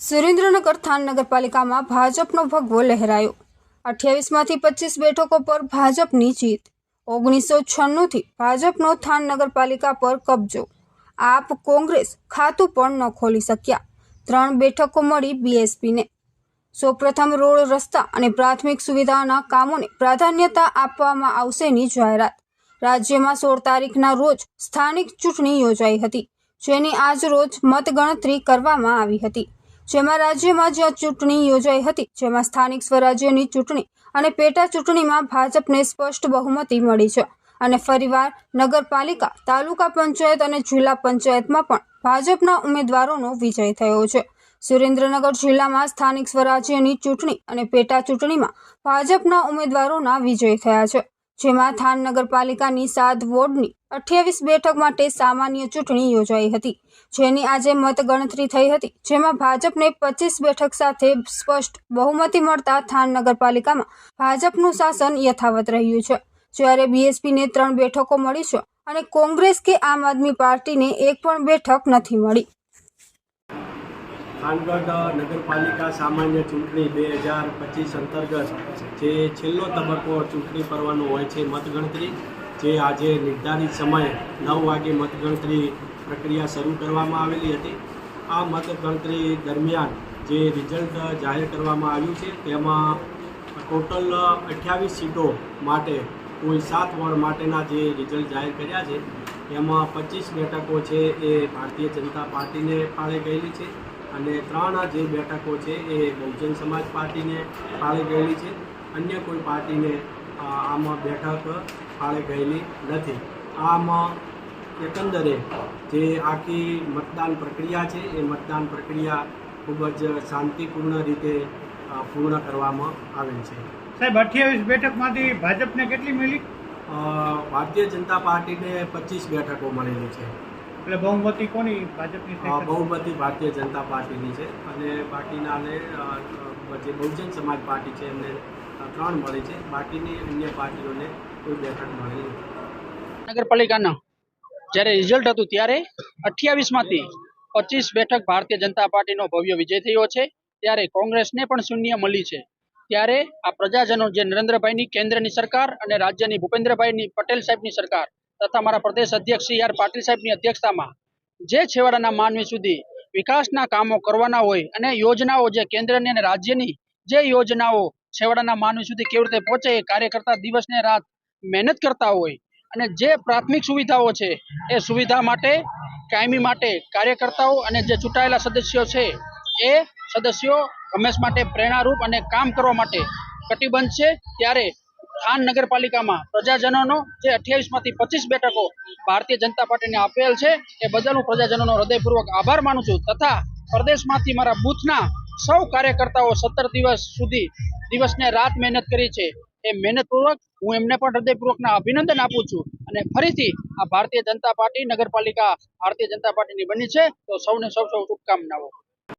Surendranagar than નગરપાલિકામાં ભાજપનો ભગવો લહેરાયો. અઠ્યાવીસમાંથી પચીસ બેઠકો પર ભાજપની જીત. ઓગણીસો છન્નુંથી ભાજપનો થાન નગરપાલિકા પર કબજો. આપ કોંગ્રેસ ખાતું પણ ન ખોલી શક્યા. ત્રણ બેઠકો મળી બીએસપીને. સૌપ્રથમ રોડ રસ્તા અને પ્રાથમિક સુવિધાના કામોને પ્રાધાન્યતા આપવામાં આવશેની જાહેરાત. રાજ્યમાં સોળ તારીખના રોજ સ્થાનિક ચૂંટણી યોજાઈ હતી, જેની આજ રોજ મતગણતરી કરવામાં આવી હતી. જેમાં રાજ્યમાં જ્યાં ચૂંટણી યોજાઈ હતી, જેમાં સ્થાનિક સ્વરાજ્યની ચૂંટણી અને પેટા ચૂંટણીમાં ભાજપને સ્પષ્ટ બહુમતી મળી છે. અને ફરીવાર નગરપાલિકા, તાલુકા પંચાયત અને જિલ્લા પંચાયતમાં પણ ભાજપના ઉમેદવારોનો વિજય થયો છે. સુરેન્દ્રનગર જિલ્લામાં સ્થાનિક સ્વરાજ્યની ચૂંટણી અને પેટા ચૂંટણીમાં ભાજપના ઉમેદવારોના વિજય થયા છે. જેમાં થાન નગરપાલિકાની સાત વોર્ડની અઠ્યાવીસ બેઠક માટે સામાન્ય ચૂંટણી યોજાઈ હતી, જેની આજે મતગણતરી થઈ હતી, જેમાં ભાજપને પચીસ બેઠક સાથે સ્પષ્ટ બહુમતી મળતા થાન નગરપાલિકામાં ભાજપનું શાસન યથાવત રહ્યું છે. જ્યારે બીએસપીને ત્રણ બેઠકો મળી છે અને કોંગ્રેસ કે આમ આદમી પાર્ટીને એક પણ બેઠક નથી મળી. થાનગઢ નગરપાલિકા સામાન્ય ચૂંટણી બે હજાર પચીસ અંતર્ગત જે છેલ્લો તબક્કો ચૂંટણી કરવાનો હોય છે મતગણતરી જે આજે નિર્ધારિત સમયે નવ વાગે મતગણતરી પ્રક્રિયા શરૂ કરવામાં આવેલી હતી. આ મતગણતરી દરમિયાન જે રિઝલ્ટ જાહેર કરવામાં આવ્યું છે, તેમાં ટોટલ અઠ્યાવીસ સીટો માટે, કુલ સાત વોર્ડ માટેના જે રિઝલ્ટ જાહેર કર્યા છે, એમાં પચીસ બેઠકો છે એ ભારતીય જનતા પાર્ટીને ફાળે ગયેલી છે અને ત્રણ જે બેઠકો છે એ બહુજન સમાજ પાર્ટીને ફાળે ગયેલી છે. અન્ય કોઈ પાર્ટીને આમાં બેઠક ફાળે ગયેલી નથી. આમાં એકંદરે જે આખી મતદાન પ્રક્રિયા છે એ મતદાન પ્રક્રિયા ખૂબ જ શાંતિપૂર્ણ રીતે પૂર્ણ કરવામાં આવેલ છે. સાહેબ અઠ્યાવીસ બેઠકમાંથી ભાજપને કેટલી મળી? ભારતીય જનતા પાર્ટીને પચીસ બેઠકો મળેલી છે. એટલે બહુમતી કોની ભાજપની બહુમતી ભારતીય જનતા પાર્ટીની છે અને અ, જે બહુજન સમાજ પાર્ટી છે એમને ત્રણ મળી છે. બાકીની અન્ય પાર્ટીઓને કોઈ બેઠક મળેલી નગરપાલિકાના જ્યારે રિઝલ્ટ હતું ત્યારે અઠ્યાવીસમાંથી પચીસ બેઠક ભારતીય જનતા પાર્ટીનો ભવ્ય વિજય થયો છે. ત્યારે કોંગ્રેસને પણ શૂન્ય મળી છે. ત્યારે આ પ્રજાજનો જે નરેન્દ્રભાઈની કેન્દ્રની સરકાર અને રાજ્યની ભૂપેન્દ્રભાઈની પટેલ સાહેબની સરકાર તથા મારા પ્રદેશ અધ્યક્ષ સી આર પાટીલ સાહેબની અધ્યક્ષતામાં જે છેવાડાના માનવી સુધી વિકાસના કામો કરવાના હોય અને યોજનાઓ જે કેન્દ્રની અને રાજ્યની જે યોજનાઓ છેવાડાના માનવી સુધી કેવી રીતે પહોંચે એ કાર્યકર્તા દિવસને રાત મહેનત કરતા હોય અને જે પ્રાથમિક સુવિધાઓ છે એ સુવિધા માટે, કાયમી માટે કાર્યકર્તાઓ અને જે ચૂંટાયેલા સદસ્યો છે એ સદસ્યો હંમેશ માટે પ્રેરણારૂપ અને કામ કરવા માટે કટિબદ્ધ છે. ત્યારે થાન નગરપાલિકામાં પ્રજાજનોનો જે અઠ્યાવીસમાંથી પચીસ બેઠકો ભારતીય જનતા પાર્ટીને આપેલ છે, એ બદલ હું પ્રજાજનોનો હૃદયપૂર્વક આભાર માનું છું. તથા પ્રદેશમાંથી મારા બૂથના સૌ કાર્યકર્તાઓ સત્તર દિવસ સુધી દિવસને રાત મહેનત કરી છે. એ મહેનતપૂર્વક હું એમને પણ હૃદયપૂર્વકના અભિનંદન આપું છું અને ફરીથી આ ભારતીય જનતા પાર્ટી નગરપાલિકા ભારતીય જનતા પાર્ટીની બની છે. તો સૌને સૌ સૌ શુભકામનાઓ.